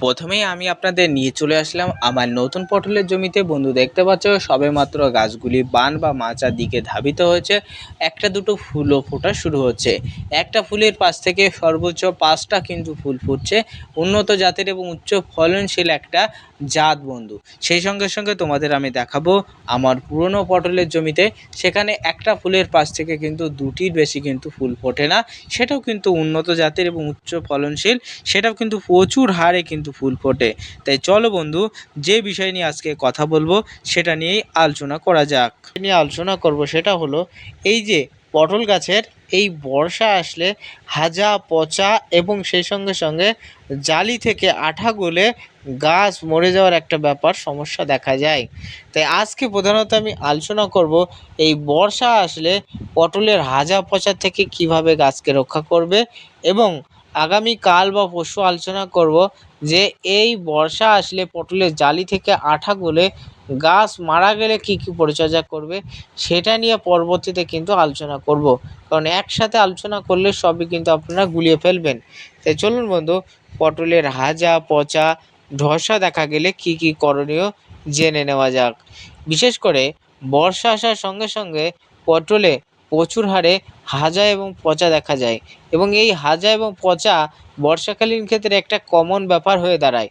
প্রথমেই আমি আপনাদের নিয়ে চলে আসলাম আমার নতুন পটলের জমিতে। বন্ধু, দেখতে পাচ্ছ সবে মাত্র গাছগুলি বান বা মাচার দিকে ধাবিত হয়েছে। একটা দুটো ফুলও ফোটা শুরু হচ্ছে। একটা ফুলের পাশ থেকে সর্বোচ্চ পাঁচটা কিন্তু ফুল ফুটছে। উন্নত জাতের এবং উচ্চ ফলনশীল একটা জাত বন্ধু। সেই সঙ্গে সঙ্গে তোমাদের আমি দেখাবো আমার পুরনো পটলের জমিতে। সেখানে একটা ফুলের পাশ থেকে কিন্তু দুটির বেশি কিন্তু ফুল ফোটে না। সেটাও কিন্তু উন্নত জাতের এবং উচ্চ ফলনশীল। সেটাও কিন্তু প্রচুর হারে কিন্তু ফুল ফোটে। তাই চলো বন্ধু, যে বিষয় নিয়ে আজকে কথা বলব, সেটা নিয়েই আলোচনা করা যাক। নিয়ে আলোচনা করব সেটা হলো, এই যে পটল গাছের এই বর্ষা আসলে হাজা, পচা এবং সেই সঙ্গে সঙ্গে জালি থেকে আঠা গলে গাছ মরে যাওয়ার একটা ব্যাপার, সমস্যা দেখা যায়। তাই আজকে প্রধানত আমি আলোচনা করব এই বর্ষা আসলে পটলের হাজা, পচা থেকে কীভাবে গাছকে রক্ষা করবে এবং আগামী কাল বা পরশু আলোচনা করব যে এই বর্ষা আসলে পটলের জালি থেকে আঠা গলে গাছ মারা গেলে কি কি পরিচর্যা করবে সেটা নিয়ে পরবর্তীতে কিন্তু আলোচনা করব। কারণ একসাথে আলোচনা করলে সবই কিন্তু আপনারা গুলিয়ে ফেলবেন। তাই চলুন বন্ধু, পটলের হাজা পচা, ধসা দেখা গেলে কি কি করণীয় জেনে নেওয়া যাক। বিশেষ করে বর্ষা আসার সঙ্গে সঙ্গে পটলে প্রচুর হারে হাজা এবং পচা দেখা যায় এবং এই হাজা এবং পচা বর্ষাকালীন ক্ষেত্রে একটা কমন ব্যাপার হয়ে দাঁড়ায়।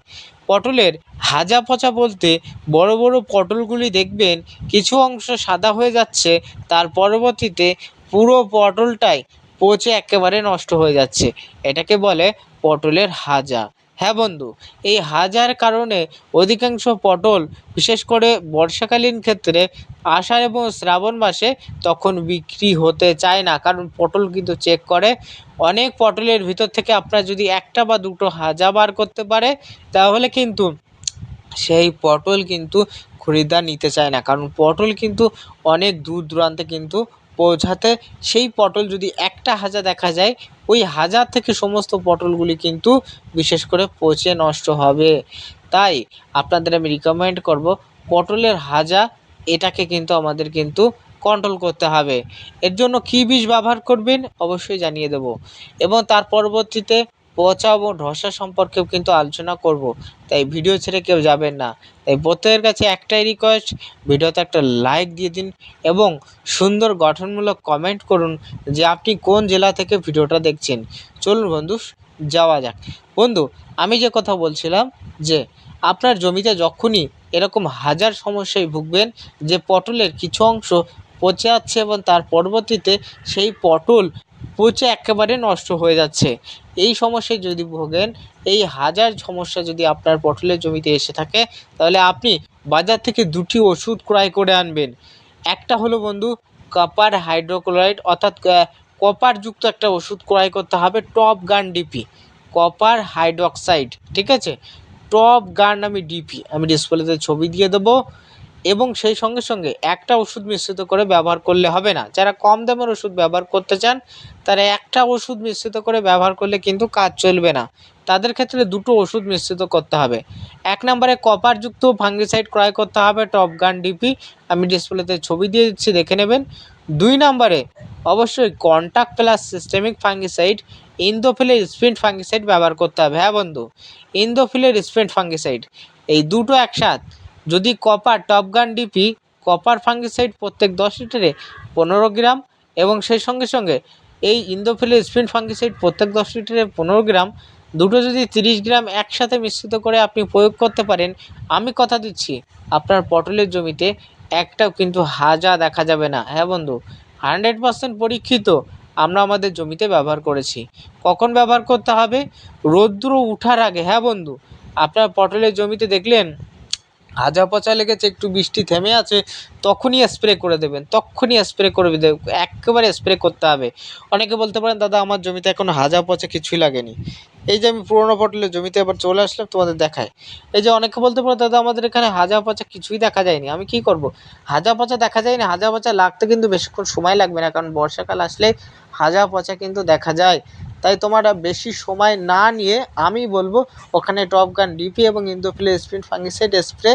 পটলের হাজা পচা বলতে বড় বড় পটলগুলি দেখবেন কিছু অংশ সাদা হয়ে যাচ্ছে, তার পরবর্তীতে পুরো পটলটাই পচে একেবারে নষ্ট হয়ে যাচ্ছে। এটাকে বলে পটলের হাজা। হ্যাঁ বন্ধু, এই হাজার কারণে অধিকাংশ পটল, বিশেষ করে বর্ষাকালীন ক্ষেত্রে আষাঢ় এবং শ্রাবণ মাসে তখন বিক্রি হতে চায় না। কারণ পটল কিন্তু চেক করে, অনেক পটলের ভিতর থেকে আপনার যদি একটা বা দুটো হাজা বার করতে পারে, তাহলে কিন্তু সেই পটল কিন্তু খরিদ্দার নিতে চায় না। কারণ পটল কিন্তু অনেক দূর দূরান্তে কিন্তু পৌঁছাতে, সেই পটল যদি একটা হাজা দেখা যায়, ওই হাজার থেকে সমস্ত পটলগুলি কিন্তু বিশেষ করে পচে নষ্ট হবে। তাই আপনাদের আমি রিকমেন্ড করব, পটলের হাজা এটাকে কিন্তু আমাদের কিন্তু কন্ট্রোল করতে হবে। এর জন্য কী বীজ ব্যবহার করবেন? অবশ্যই জানিয়ে দেবো। এবং তার পরবর্তীতে পচা এবং ধসা সম্পর্কেও কিন্তু আলোচনা করব। তাই ভিডিও ছেড়ে কেউ যাবেন না। তাই প্রত্যেকের কাছে একটাই রিকোয়েস্ট ভিডিওতে একটা লাইক দিয়ে দিন এবং সুন্দর গঠনমূলক কমেন্ট করুন যে আপনি কোন জেলা থেকে ভিডিওটা দেখছেন। চলুন বন্ধু, যাওয়া যাক। বন্ধু, আমি যে কথা বলছিলাম যে আপনার জমিতে যখনই এরকম হাজার সমস্যায় ভুগবেন যে পটলের কিছু অংশ পচে যাচ্ছে এবং তার পরবর্তীতে সেই পটল পচে একেবারে নষ্ট হয়ে যাচ্ছে। এই সমস্যায় যদি ভোগেন, এই হাজার সমস্যা যদি আপনার পটলের জমিতে এসে থাকে, তাহলে আপনি বাজার থেকে দুটি ওষুধ ক্রয় করে আনবেন। একটা হলো বন্ধু কপার হাইড্রোক্লোরাইড অর্থাৎ কপারযুক্ত একটা ওষুধ ক্রয় করতে হবে টপ গান ডিপি কপার হাইড্রক্সাইড ঠিক আছে? টপ গান আমি ডিপি আমি ডিসপ্লেতে ছবি দিয়ে দেবো। এবং সেই সঙ্গে সঙ্গে একটা ওষুধ মিশ্রিত করে ব্যবহার করলে হবে না। যারা কম দামের ওষুধ ব্যবহার করতে চান, তারা একটা ওষুধ মিশ্রিত করে ব্যবহার করলে কিন্তু কাজ চলবে না। তাদের ক্ষেত্রে দুটো ওষুধ মিশ্রিত করতে হবে। এক নম্বরে কপারযুক্ত ফাঙ্গিসাইড ক্রয় করতে হবে টপ গান ডিপি আমি ডিসপ্লেতে ছবি দিয়ে দিচ্ছি, দেখে নেবেন। দুই নম্বরে অবশ্যই কন্ট্যাক্ট প্লাস সিস্টেমিক ফাঙ্গিসাইড ইন্দোফিলের স্প্রিন্ট ফাঙ্গিসাইড ব্যবহার করতে হবে। হ্যাঁ বন্ধু ইন্দোফিলের স্প্রিন্ট ফাঙ্গিসাইড এই দুটো একসাথ যদি copper Topgun DP, copper fungicide প্রত্যেক দশ লিটারে পনেরো গ্রাম এবং সেই সঙ্গে সঙ্গে এই ইন্দোফিলের স্প্রিন্ট ফাঙ্গিসাইড প্রত্যেক দশ লিটারে পনেরো গ্রাম, দুটো যদি তিরিশ গ্রাম একসাথে মিশ্রিত করে আপনি প্রয়োগ করতে পারেন, আমি কথা দিচ্ছি, আপনার পটলের জমিতে একটাও কিন্তু হাজা দেখা যাবে না। হ্যাঁ বন্ধু, হান্ড্রেড পার্সেন্ট পরীক্ষিত আমরা আমাদের জমিতে ব্যবহার করেছি। কখন ব্যবহার করতে হবে? রৌদ্র উঠার আগে। হ্যাঁ বন্ধু, আপনার পটলের জমিতে দেখলেন? হাজা পচা লেগেছে, একটু বৃষ্টি থেমে আছে, তখনই স্প্রে করে দেবেন, তখনই স্প্রে করে দেবেন, একেবারে স্প্রে করতে হবে। অনেকে বলতে পারেন, দাদা, আমার জমিতে এখন হাজা পচা কিছুই লাগেনি। এই যে আমি পুরোনো পটলের জমিতে এবার চলে আসলাম তোমাদের দেখায়। এই যে অনেকে বলতে পারো, দাদা, আমাদের এখানে হাজা পচা কিছুই দেখা যায়নি, আমি কি করব? হাজা পচা দেখা যায়নি হাজা পচা লাগতে কিন্তু বেশিক্ষণ সময় লাগবে না, কারণ বর্ষাকাল আসলে হাজা পচা কিন্তু দেখা যায়। তাই তোমার বেশি সময় না নিয়ে আমি বলব ওখানে টপ গান ডিপি এবং ইন্দোফিলে স্প্রিন ফাঙ্গিসাইড স্প্রে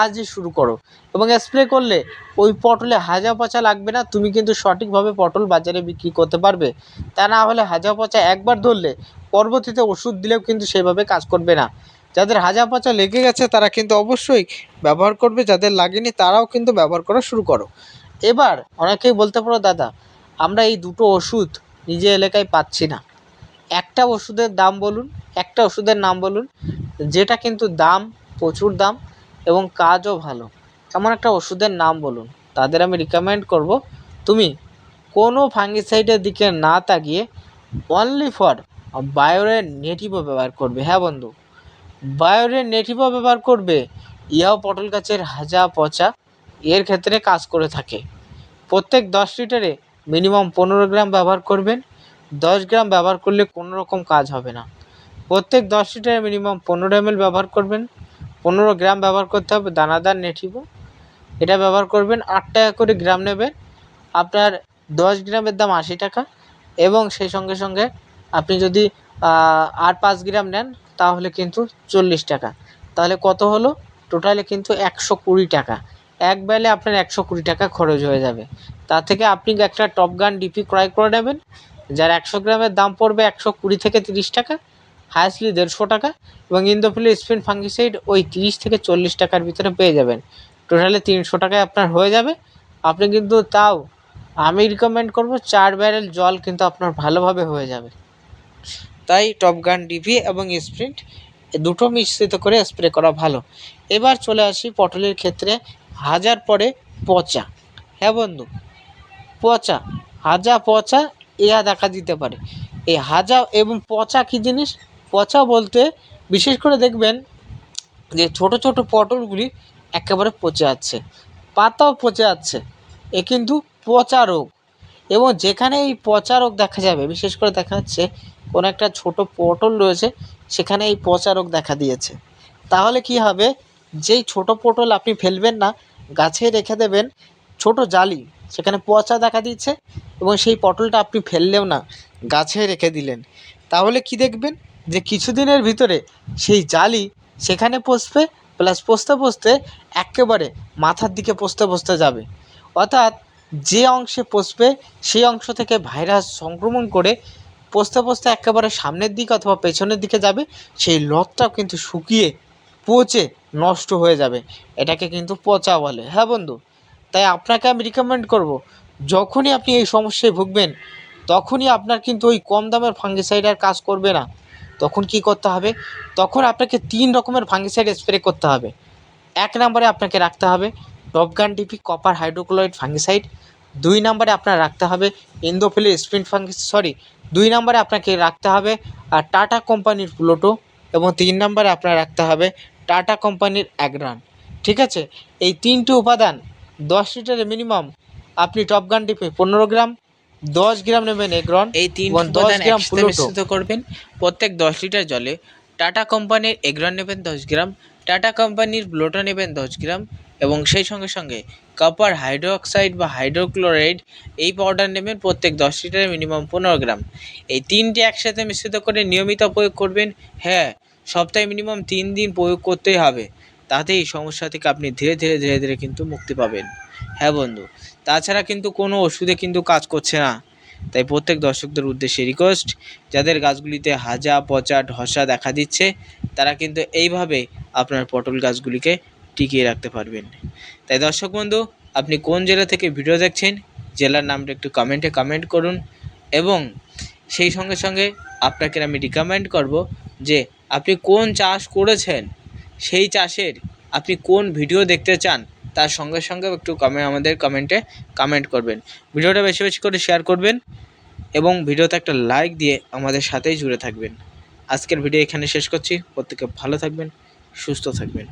আজই শুরু করো। এবং স্প্রে করলে ওই পটলে হাজা পচা লাগবে না, তুমি কিন্তু সঠিকভাবে পটল বাজারে বিক্রি করতে পারবে। তা না হলে হাজা পচা একবার ধরলে পরবর্তীতে ওষুধ দিলেও কিন্তু সেভাবে কাজ করবে না। যাদের হাজা পচা লেগে গেছে তারা কিন্তু অবশ্যই ব্যবহার করবে, যাদের লাগেনি তারাও কিন্তু ব্যবহার করা শুরু করো। এবার অনেকেই বলতে পারো, দাদা, আমরা এই দুটো ওষুধ নিজে এলাকায় পাচ্ছি না। একটা ওষুধের দাম বলুন, একটা ওষুধের নাম বলুন, যেটা কিন্তু দাম, প্রচুর দাম এবং কাজও ভালো। এমন একটা ওষুধের নাম বলুন, তাদের আমি রিকমেন্ড করব। তুমি কোনো ফাঙ্গিসাইডের দিকে না তাকিয়ে অনলি ফর বায়োরের নেটিভও ব্যবহার করবে। হ্যাঁ বন্ধু বায়োরের নেটিভও ব্যবহার করবে, ইহাও পটল গাছের হাজা পচা, এর ক্ষেত্রে কাজ করে থাকে। প্রত্যেক দশ লিটারে মিনিমাম পনেরো গ্রাম ব্যবহার করবেন। দশ গ্রাম ব্যবহার করলে কোনো রকম কাজ হবে না। প্রত্যেক দশ লিটারে মিনিমাম পনেরো এমএল ব্যবহার করবেন। পনেরো গ্রাম ব্যবহার করতে হবে, দানাদার নেটিভো এটা ব্যবহার করবেন, আট টাকা করে গ্রাম নেবেন। আপনার দশ গ্রামের দাম আশি টাকা এবং সেই সঙ্গে সঙ্গে আপনি যদি আর পাঁচ গ্রাম নেন, তাহলে কিন্তু চল্লিশ টাকা। তাহলে কত হলো? টোটালে কিন্তু একশো কুড়ি টাকা। এক বেলে আপনার একশো কুড়ি টাকা খরচ হয়ে যাবে। তা থেকে আপনি একটা টপ গান ডিপি ক্রয় করে নেবেন। যার একশো গ্রামের দাম পড়বে একশো কুড়ি থেকে তিরিশ টাকা হায়েস্টলি দেড়শো টাকা এবং ইন্দোফিলি স্পিন ফাঙ্গিসাইড ওই তিরিশ থেকে চল্লিশ টাকার ভিতরে পেয়ে যাবেন। টোটালে তিনশো টাকায় আপনার হয়ে যাবে। আপনি কিন্তু তাও আমি রিকমেন্ড করব চার ব্যারেল জল কিন্তু আপনার ভালোভাবে হয়ে যাবে। তাই টপ গান ডিভি এবং স্প্রিন্ট দুটো মিশ্রিত করে স্প্রে করা ভালো। এবার চলে আসি পটলের ক্ষেত্রে হাজার পরে পচা। হ্যাঁ বন্ধু, পচা, হাজা পচা ইয়া দেখা দিতে পারে। এই হাজা এবং পচা কী জিনিস? পচা বলতে বিশেষ করে দেখবেন যে ছোট ছোট পটলগুলি একেবারে পচে যাচ্ছে, পাতাও পচে যাচ্ছে। এ কিন্তু পচা রোগ এবং যেখানে এই পচা রোগ দেখা যাবে, বিশেষ করে দেখা যাচ্ছে কোনো একটা ছোট পটল রয়েছে, সেখানে এই পচা রোগ দেখা দিয়েছে। তাহলে কি হবে? যেই ছোট পটল আপনি ফেলবেন না, গাছে রেখে দেবেন ছোট জালি, সেখানে পচা দেখা দিচ্ছে। এবং সেই পটলটা আপনি ফেললেও না, গাছে রেখে দিলেন। তাহলে কি দেখবেন? যে কিছুদিনের ভিতরে সেই জালি সেখানে পচবে প্লাস পচতে পচতে একেবারে মাথার দিকে পচতে পচতে যাবে। অর্থাৎ যে অংশে পচবে, সেই অংশ থেকে ভাইরাস সংক্রমণ করে পচতে পচতে একেবারে সামনের দিকে অথবা পেছনের দিকে যাবে, সেই লতটাও কিন্তু শুকিয়ে পচে নষ্ট হয়ে যাবে। এটাকে কিন্তু পচা বলে। হ্যাঁ বন্ধু? তাই আপনাকে আমি রিকমেন্ড করব যখনই আপনি এই সমস্যায় ভুগবেন, তখনই আপনার কিন্তু ওই কম দামের ফাঙ্গিসাইড আর কাজ করবে না। তখন কি করতে হবে? তখন আপনাকে তিন রকমের ফাঙ্গিসাইড স্প্রে করতে হবে। এক নম্বরে আপনাকে রাখতে হবে Topgun DP copper hydrochloride fungicide দুই নম্বরে আপনার রাখতে হবে ইন্দোফিলি স্প্রিন্ট ফাঙ্গি সরি দুই নম্বরে আপনাকে রাখতে হবে আর টাটা কোম্পানির প্লোটো এবং তিন নম্বরে আপনার রাখতে হবে টাটা কোম্পানির অ্যাগ্রান ঠিক আছে? এই তিনটি উপাদান দশ লিটারে মিনিমাম আপনি টপ গান ডিপি পনেরো গ্রাম দশ গ্রাম নেবেন এগ্রন এই তিন দশ গ্রাম মিশ্রিত করবেন। প্রত্যেক দশ লিটার জলে টাটা কোম্পানির এগ্রন নেবেন দশ গ্রাম টাটা কোম্পানির ব্লোটো নেবেন দশ গ্রাম এবং সেই সঙ্গে সঙ্গে কপার হাইড্রোক্সাইড বা হাইড্রোক্লোরাইড এই পাউডার নেবেন প্রত্যেক দশ লিটারে মিনিমাম পনেরো গ্রাম। এই তিনটি একসাথে মিশ্রিত করে নিয়মিত প্রয়োগ করবেন। হ্যাঁ সপ্তাহে মিনিমাম তিন দিন প্রয়োগ করতেই হবে। তাতে এই সমস্যা থেকে আপনি ধীরে ধীরে ধীরে ধীরে কিন্তু মুক্তি পাবেন। হ্যাঁ বন্ধু তাছাড়া কিন্তু কোনো ওষুধে কিন্তু কাজ করছে না। তাই প্রত্যেক দর্শকদের উদ্দেশ্যে রিকোয়েস্ট যাদের গাছগুলিতে হাজা, পচা, ঢসা দেখা দিচ্ছে, তারা কিন্তু এইভাবে আপনার পটল গাছগুলিকে টিকিয়ে রাখতে পারবেন। তাই দর্শক বন্ধু, আপনি কোন জেলা থেকে ভিডিও দেখছেন, জেলার নামটা একটু কমেন্টে কমেন্ট করুন এবং সেই সঙ্গে সঙ্গে আপনাকে আমি রিকমেন্ড করব যে আপনি কোন চাষ করেছেন, সেই চাষের আপনি কোন ভিডিও দেখতে চান তার সঙ্গে সঙ্গে একটু কমে আমাদের কমেন্টে কমেন্ট করবেন। ভিডিওটা বেশি বেশি করে শেয়ার করবেন এবং ভিডিওতে একটা লাইক দিয়ে আমাদের সাথেই জুড়ে থাকবেন। আজকের ভিডিও এখানে শেষ করছি। প্রত্যেকে ভালো থাকবেন, সুস্থ থাকবেন।